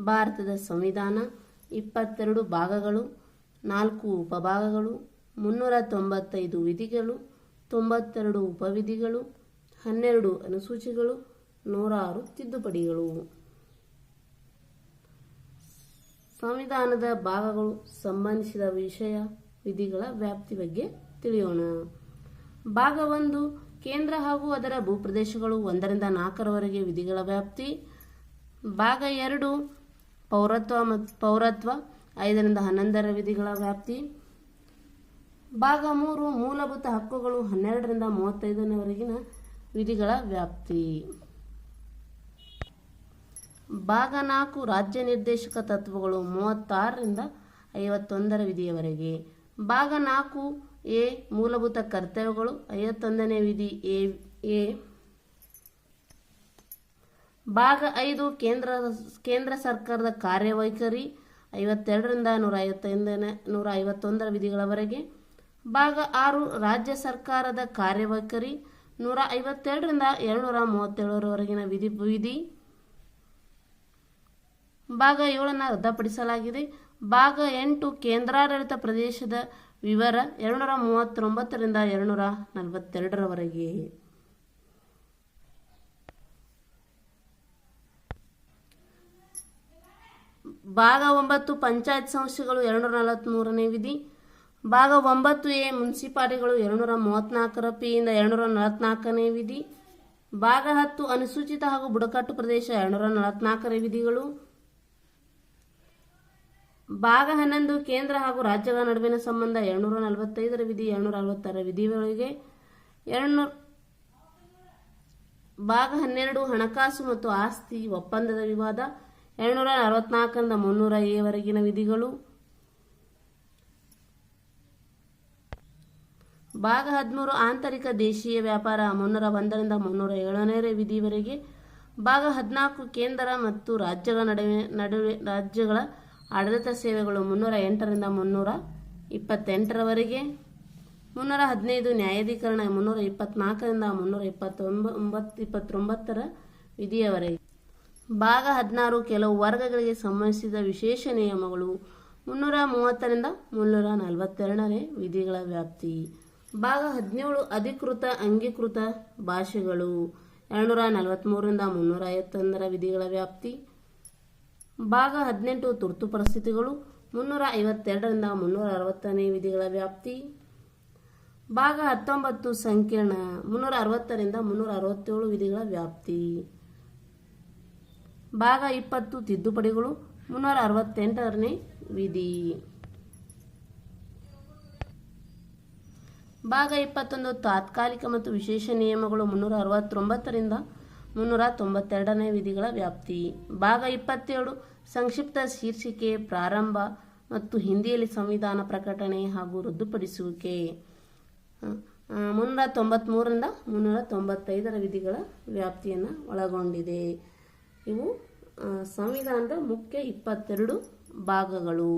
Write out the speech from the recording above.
ಭಾರತದ ಸಂವಿಧಾನ, ಇಪ್ಪತ್ತೆರಡು ಭಾಗಗಳು, ನಾಲ್ಕು ಉಪಭಾಗಗಳು, ಮುನ್ನೂರ ತೊಂಬತ್ತೈದು ವಿಧಿಗಳು, ತೊಂಬತ್ತೆರಡು ಉಪವಿಧಿಗಳು, ಹನ್ನೆರಡು ಅನುಸೂಚಿಗಳು, ನೂರಾರು ತಿದ್ದುಪಡಿಗಳು. ಸಂವಿಧಾನದ ಭಾಗಗಳು ಸಂಬಂಧಿಸಿದ ವಿಷಯ, ವಿಧಿಗಳ ವ್ಯಾಪ್ತಿ ಬಗ್ಗೆ ತಿಳಿಯೋಣ. ಭಾಗ ಒಂದು, ಕೇಂದ್ರ ಹಾಗೂ ಅದರ ಭೂಪ್ರದೇಶಗಳು ಒಂದರಿಂದ ನಾಲ್ಕರವರೆಗೆ ವಿಧಿಗಳ ವ್ಯಾಪ್ತಿ. ಭಾಗ ಎರಡು ಪೌರತ್ವ ಮತ್ತು ಪೌರತ್ವ ಐದರಿಂದ ಹನ್ನೊಂದರ ವಿಧಿಗಳ ವ್ಯಾಪ್ತಿ. ಭಾಗ ಮೂರು, ಮೂಲಭೂತ ಹಕ್ಕುಗಳು ಹನ್ನೆರಡರಿಂದ ಮೂವತ್ತೈದನವರೆಗಿನ ವಿಧಿಗಳ ವ್ಯಾಪ್ತಿ. ಭಾಗ ನಾಲ್ಕು, ರಾಜ್ಯ ನಿರ್ದೇಶಕ ತತ್ವಗಳು ಮೂವತ್ತಾರರಿಂದ ಐವತ್ತೊಂದರ ವಿಧಿಯವರೆಗೆ. ಭಾಗ ನಾಲ್ಕು, ಎ, ಮೂಲಭೂತ ಕರ್ತವ್ಯಗಳು ಐವತ್ತೊಂದನೇ ವಿಧಿ, ಎ ಎ ಭಾಗ ಐದು, ಕೇಂದ್ರ ಕೇಂದ್ರ ಸರ್ಕಾರದ ಕಾರ್ಯವೈಖರಿ, ಐವತ್ತೆರಡರಿಂದ ನೂರ ಐವತ್ತೈದನೇ ನೂರ ಐವತ್ತೊಂದರ ವಿಧಿಗಳವರೆಗೆ. ಭಾಗ ಆರು, ರಾಜ್ಯ ಸರ್ಕಾರದ ಕಾರ್ಯವೈಖರಿ ನೂರ ಐವತ್ತೆರಡರಿಂದ ಎರಡುನೂರ ಮೂವತ್ತೇಳರವರೆಗಿನ ವಿಧಿ ವಿಧಿ. ಭಾಗ ಏಳನ್ನು ರದ್ದುಪಡಿಸಲಾಗಿದೆ. ಭಾಗ ಎಂಟು, ಕೇಂದ್ರಾಡಳಿತ ಪ್ರದೇಶದ ವಿವರ ಎರಡುನೂರ ಮೂವತ್ತೊಂಬತ್ತರಿಂದ ಎರಡುನೂರ ನಲವತ್ತೆರಡರವರೆಗೆ ಭಾಗ ಒಂಬತ್ತು, ಪಂಚಾಯತ್ ಸಂಸ್ಥೆಗಳು ಎರಡುನೂರ ನಲವತ್ತ್ಮೂರನೇ ವಿಧಿ. ಭಾಗ ಒಂಬತ್ತು ಎ, ಮುನ್ಸಿಪಾಲಿಟಿಗಳು ಎರಡುನೂರ ಮೂವತ್ತ್ನಾಲ್ಕರ ಪಿಯಿಂದ ಎರಡುನೂರ ನಲವತ್ನಾಲ್ಕನೇ ವಿಧಿ. ಭಾಗ ಹತ್ತು, ಅನುಸೂಚಿತ ಹಾಗೂ ಬುಡಕಟ್ಟು ಪ್ರದೇಶ ಎರಡುನೂರ ನಲವತ್ನಾಲ್ಕರ ವಿಧಿಗಳು. ಭಾಗ ಹನ್ನೊಂದು, ಕೇಂದ್ರ ಹಾಗೂ ರಾಜ್ಯಗಳ ನಡುವಿನ ಸಂಬಂಧ ಎರಡುನೂರ ನಲವತ್ತೈದರ ವಿಧಿ ಎರಡುನೂರ ಅರವತ್ತರ ವಿಧಿಗಳಿಗೆ. ಎರಡುನೂರ ಭಾಗ ಹನ್ನೆರಡು, ಹಣಕಾಸು ಮತ್ತು ಆಸ್ತಿ ಒಪ್ಪಂದದ ವಿವಾದ. ಎರಡುನೂರ ಅರವತ್ನಾಲ್ಕರಿಂದ ಮುನ್ನೂರ ಐವರೆಗಿನ ವಿಧಿಗಳು. ಭಾಗ ಹದಿಮೂರು, ಆಂತರಿಕ ದೇಶೀಯ ವ್ಯಾಪಾರ ಮುನ್ನೂರ ಒಂದರಿಂದ ಮುನ್ನೂರ ಏಳನೇ ವಿಧಿವರೆಗೆ. ಭಾಗ ಹದಿನಾಲ್ಕು, ಕೇಂದ್ರ ಮತ್ತು ರಾಜ್ಯಗಳ ನಡುವೆ ನಡುವೆ, ರಾಜ್ಯಗಳ ಆಡಳಿತ ಸೇವೆಗಳು ಮುನ್ನೂರ ಎಂಟರಿಂದ ಮುನ್ನೂರ ಇಪ್ಪತ್ತೆಂಟರವರೆಗೆ. ಮುನ್ನೂರ ಹದಿನೈದು ನ್ಯಾಯಾಧೀಕರಣ ಮುನ್ನೂರ ಇಪ್ಪತ್ನಾಲ್ಕರಿಂದ ಮುನ್ನೂರ ಇಪ್ಪತ್ತೊಂಬ, ಒಂಬತ್ತು, ಇಪ್ಪತ್ತೊಂಬತ್ತರ ವಿಧಿಯವರೆಗೆ. ಭಾಗ ಹದಿನಾರು ಕೆಲವು ವರ್ಗಗಳಿಗೆ ಸಂಬಂಧಿಸಿದ ವಿಶೇಷ ನಿಯಮಗಳು ಮುನ್ನೂರ ಮೂವತ್ತರಿಂದ ಮುನ್ನೂರ ನಲವತ್ತೆರಡನೇ ವಿಧಿಗಳ ವ್ಯಾಪ್ತಿ. ಭಾಗ ಹದಿನೇಳು ಅಧಿಕೃತ ಅಂಗೀಕೃತ ಭಾಷೆಗಳು ಎರಡುನೂರ ನಲವತ್ತ್ಮೂರರಿಂದ ಮುನ್ನೂರ ಐವತ್ತೊಂದರ ವಿಧಿಗಳ ವ್ಯಾಪ್ತಿ. ಭಾಗ ಹದಿನೆಂಟು ತುರ್ತು ಪರಿಸ್ಥಿತಿಗಳು ಮುನ್ನೂರ ಐವತ್ತೆರಡರಿಂದ ಮುನ್ನೂರ ಅರವತ್ತನೇ ವಿಧಿಗಳ ವ್ಯಾಪ್ತಿ. ಭಾಗ ಹತ್ತೊಂಬತ್ತು ಸಂಕೀರ್ಣ ಮುನ್ನೂರ ಅರವತ್ತರಿಂದ ಮುನ್ನೂರ ಅರವತ್ತೇಳು ವಿಧಿಗಳ ವ್ಯಾಪ್ತಿ. ಭಾಗ ಇಪ್ಪತ್ತು, ತಿದ್ದುಪಡಿಗಳು ಮುನ್ನೂರ ಅರವತ್ತೆಂಟರನೇ ವಿಧಿ. ಭಾಗ ಇಪ್ಪತ್ತೊಂದು, ತಾತ್ಕಾಲಿಕ ಮತ್ತು ವಿಶೇಷ ನಿಯಮಗಳು ಮುನ್ನೂರ ಅರವತ್ತೊಂಬತ್ತರಿಂದ ಮುನ್ನೂರ ತೊಂಬತ್ತೆರಡನೇ ವಿಧಿಗಳ ವ್ಯಾಪ್ತಿ. ಭಾಗ ಇಪ್ಪತ್ತೇಳು, ಸಂಕ್ಷಿಪ್ತ ಶೀರ್ಷಿಕೆ ಪ್ರಾರಂಭ ಮತ್ತು ಹಿಂದಿಯಲ್ಲಿ ಸಂವಿಧಾನ ಪ್ರಕಟಣೆ ಹಾಗೂ ರದ್ದುಪಡಿಸುವಿಕೆ. ಮುನ್ನೂರ ತೊಂಬತ್ತ್ಮೂರರಿಂದ ಮುನ್ನೂರ ತೊಂಬತ್ತೈದರ ವಿಧಿಗಳ ವ್ಯಾಪ್ತಿಯನ್ನು ಒಳಗೊಂಡಿದೆ. ಇವು ಸಂವಿಧಾನದ ಮುಖ್ಯ ಇಪ್ಪತ್ತೆರಡು ಭಾಗಗಳು.